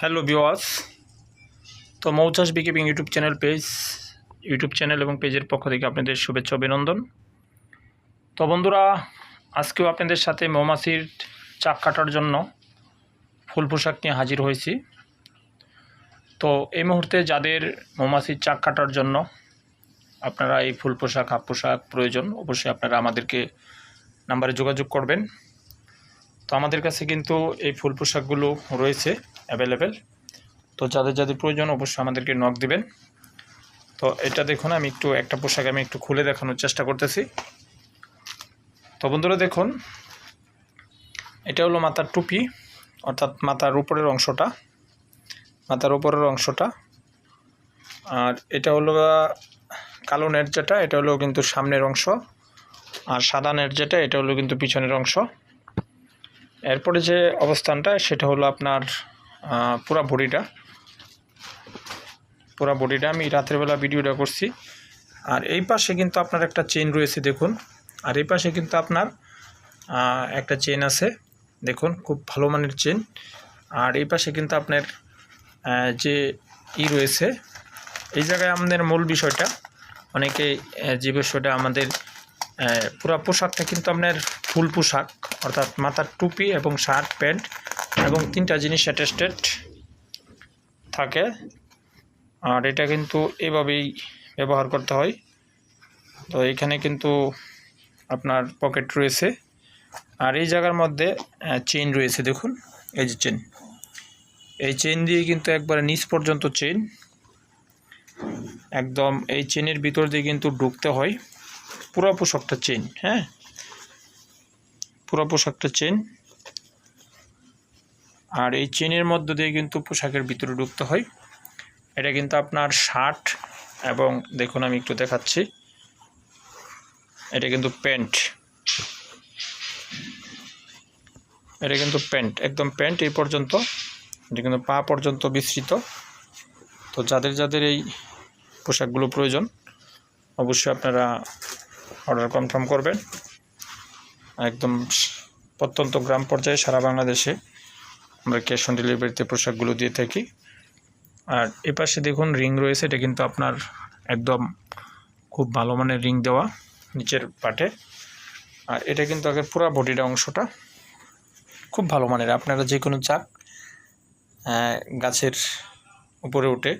Hello বিওয়াস তো মৌচাষ beekeeping YouTube channel page, YouTube channel এবং পেজের পক্ষ থেকে আপনাদের শুভেচ্ছা অভিনন্দন। তো বন্ধুরা, আজকেও আপনাদের সাথে মৌমাছির চাক কাটার জন্য ফুল পোশাক নিয়ে হাজির হয়েছি। তো এই মুহূর্তে যাদের মৌমাছির চাক কাটার জন্য আপনারা এই ফুল পোশাক, হাফ পোশাক প্রয়োজন, অবশ্যই আপনারা আমাদেরকে নাম্বারে যোগাযোগ করবেন। তো আমাদের কাছে কিন্তু এই ফুল পোশাকগুলো রয়েছে। অ্যাভেলেবেল তো যাদের যাদের প্রয়োজন, অবশ্যই আমাদেরকে নক দিবেন। তো এটা দেখুন, আমি একটু, একটা পোশাক আমি একটু খুলে দেখানোর চেষ্টা করতেছি। তো বন্ধুরা দেখুন, এটা হলো মাথার টুপি, অর্থাৎ মাথার উপরের অংশটা। মাথার উপরের অংশটা। আর এটা হলো কালো নেট যেটা, এটা হলো কিন্তু সামনের অংশ। আর সাদা নেট যেটা, এটা হলো কিন্তু পিছনের অংশ। এরপরে যে অবস্থানটা, সেটা হলো আপনার পুরা বডিটা। পুরা বডিটা আমি রাতের বেলা ভিডিওটা করছি। আর এই পাশে কিন্তু আপনার একটা চেন রয়েছে, দেখুন। আর এই পাশে কিন্তু আপনার একটা চেন আছে, দেখুন, খুব ভালো মানের চেন আর এই পাশে কিন্তু আপনার যে ই রয়েছে, এই জায়গায় আমাদের মূল বিষয়টা, অনেকে যে বিষয়টা আমাদের পুরা পোশাকটা কিন্তু আপনার ফুল পোশাক, অর্থাৎ মাথার টুপি এবং শার্ট, প্যান্ট এবং তিনটা জিনিস অ্যাটেস্টেড থাকে। আর এটা কিন্তু এভাবেই ব্যবহার করতে হয়। তো এখানে কিন্তু আপনার পকেট রয়েছে। আর এই জায়গার মধ্যে চেইন রয়েছে, দেখুন। এই যে চেন এই চেন দিয়ে কিন্তু একবারে নিচ পর্যন্ত চেন একদম এই চেনের ভিতর দিয়ে কিন্তু ঢুকতে হয়। পুরো পোশাকটা চেন হ্যাঁ? পুরো পোশাকটা চেন আর এই চেনের মধ্য দিয়ে কিন্তু পোশাকের ভিতরে ঢুকতে হয়। এটা কিন্তু আপনার শার্ট এবং দেখুন আমি একটু দেখাচ্ছি। এটা কিন্তু প্যান্ট। এটা কিন্তু প্যান্ট, একদম প্যান্ট এই পর্যন্ত। এটা কিন্তু পা পর্যন্ত বিস্তৃত। তো যাদের যাদের এই পোশাকগুলো প্রয়োজন, অবশ্যই আপনারা অর্ডার কনফার্ম করবেন। একদম প্রত্যন্ত গ্রাম পর্যায়ে সারা বাংলাদেশে। আমরা ক্যাশ অন ডেলিভারিতে পোশাকগুলো দিয়ে থাকি। আর এপাশে দেখুন রিং রয়েছে, এটা কিন্তু আপনার একদম খুব ভালো মানের রিং দেওয়া নিচের পাটে। আর এটা কিন্তু আগে পুরো বডিটা অংশটা খুব ভালো মানের, আপনারা যে কোনো চাক গাছের উপরে উঠে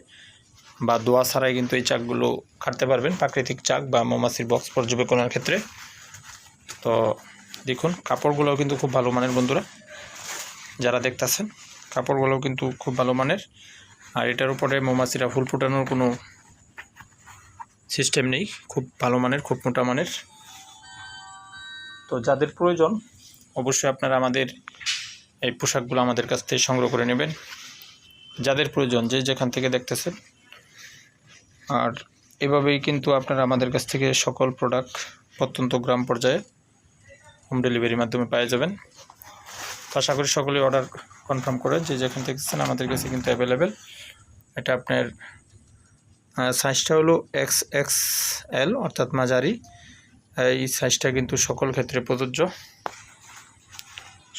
বা দোয়া ছাড়াই কিন্তু এই চাকগুলো কাটতে পারবেন, প্রাকৃতিক চাক বা মৌমাছির বক্স পর্যবেক্ষণের ক্ষেত্রে। তো দেখুন, কাপড়গুলোও কিন্তু খুব ভালো মানের বন্ধুরা। যারা দেখতেছেন, কাপড়গুলোও কিন্তু খুব ভালো মানের। আর এটার উপরে মৌমাছিরা ফুল ফুটানোর কোনো সিস্টেম নেই। খুব ভালো মানের, খুব মোটা মানের। তো যাদের প্রয়োজন, অবশ্যই আপনারা আমাদের এই পোশাকগুলো আমাদের কাছ থেকে সংগ্রহ করে নেবেন। যাদের প্রয়োজন, যে যেখান থেকে দেখতেছেন। আর এভাবেই কিন্তু আপনারা আমাদের কাছ থেকে সকল প্রোডাক্ট প্রত্যন্ত গ্রাম পর্যায়ে হোম ডেলিভারির মাধ্যমে পাওয়া যাবেন। তো আশা করি সকলেই অর্ডার কনফার্ম করে যে যেখান থেকে এসেছেন, আমাদের কাছে কিন্তু অ্যাভেলেবেল এটা আপনার সাইজটা হলো এক্স এক্স এল অর্থাৎ মাঝারি। এই সাইজটা কিন্তু সকল ক্ষেত্রে প্রযোজ্য।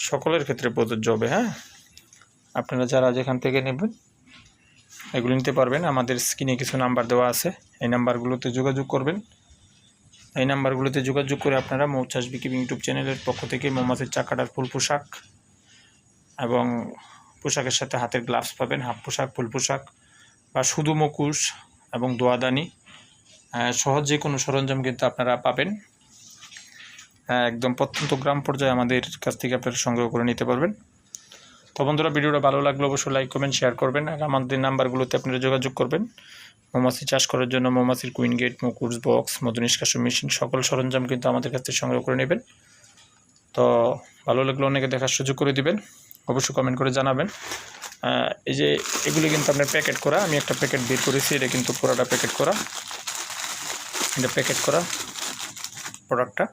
সকলের ক্ষেত্রে প্রযোজ্য হবে হ্যাঁ? আপনারা যারা যেখান থেকে নেবেন, এগুলো নিতে পারবেন। আমাদের স্ক্রিনে কিছু নাম্বার দেওয়া আছে। এই নাম্বারগুলোতে যোগাযোগ করবেন। এই নাম্বারগুলোতে যোগাযোগ করে আপনারা মৌচাষ বিকিং ইউটিউব চ্যানেলের পক্ষ থেকে মৌমাছির চাকাটার ফুল পোশাক এবং পোশাকের সাথে হাতের গ্লাভস পাবেন, হাফ পোশাক, ফুল পোশাক বা শুধু মুখোশ এবং দোয়াদানি। সহজ যে কোনো সরঞ্জাম কিন্তু আপনারা পাবেন। একদম প্রত্যন্ত গ্রাম পর্যায়ে আমাদের কাছ থেকে আপনারা সংগ্রহ করে নিতে পারবেন। তো বন্ধুরা, ভিডিওটা ভালো লাগলে অবশ্যই লাইক কমেন্ট শেয়ার করবেন আর আমাদের নাম্বারগুলোতে আপনারা যোগাযোগ করবেন। মৌমাছি চাষ করার জন্য মৌমাছির কুইন গেট মুকুশ বক্স মধু নিষ্কাশন মেশিন সকল সরঞ্জাম কিন্তু আমাদের কাছ থেকে সংগ্রহ করে নেবেন। তো ভালো লাগলে অনেকে দেখার সুযোগ করে দিবেন। অবশ্যই কমেন্ট করে জানাবেন। এই যে এগুলি কিন্তু আপনার প্যাকেট করা, আমি একটা প্যাকেট বের করেছি, এটা কিন্তু পুরোটা প্যাকেট করা। এটা প্যাকেট করা প্রোডাক্টটা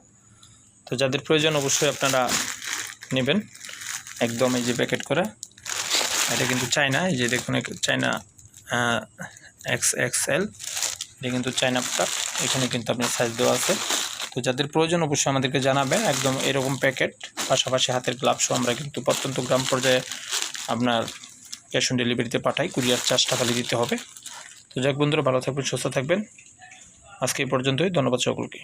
তো যাদের প্রয়োজন অবশ্যই আপনারা নেবেন। একদম এই যে প্যাকেট করা, এটা কিন্তু চায়না এই যে দেখুন চায়না এক্স এক্স এল এটা কিন্তু চায়না প্রোডাক্ট এখানে কিন্তু আপনার সাইজ দেওয়া আছে। তো যাদের প্রয়োজন অবশ্যই আমাদেরকে জানাবেন। একদম এরকম প্যাকেট, পাশাপাশি হাতের গ্লাভসও আমরা কিন্তু প্রত্যন্ত গ্রাম পর্যায়ে আপনার ক্যাশ অন ডেলিভারিতে পাঠাই, কুরিয়ার চার্জটা খালি দিতে হবে। তো যাক বন্ধুরা, ভালো থাকবেন, সুস্থ থাকবেন। আজকে এই পর্যন্তই, ধন্যবাদ সকলকে।